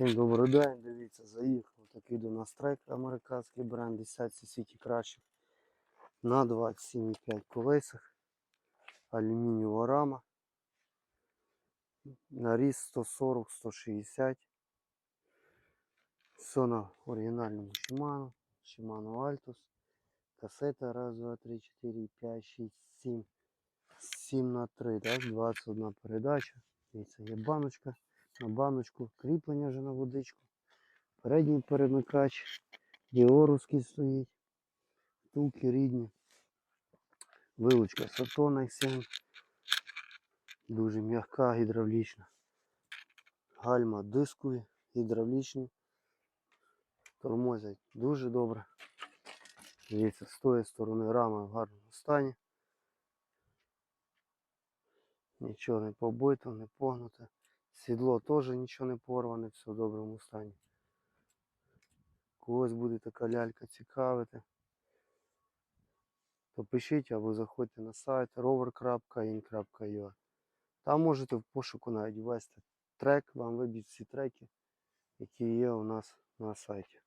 Всім добрий день, дивіться, заїхав такий до нас трек американський бренд, десятці світі кращих на 27,5 колесах, алюмінієва рама, наріз 140-160, все на оригінальному Shimano, Shimano Altus, касета 1, 2, 3, 4, 5, 6, 7, 7 на 3, так, 21 передача, дивіться, є баночка на баночку, кріплення вже на водичку. Передній перемикач, діоровський стоїть, втулки рідні, вилучка Saturn X7, дуже м'яка, гідравлічна. Гальма дискові, гідравлічні, тормозять дуже добре. Дивіться, з тої сторони рама в гарному стані. Нічого не побито, не погнуте. Сідло теж нічого не порване, все в доброму стані. Когось буде така лялька цікавити, то пишіть або заходьте на сайт rover.in.ua. Там можете в пошуку навіть ввести трек, вам виб'ють всі треки, які є у нас на сайті.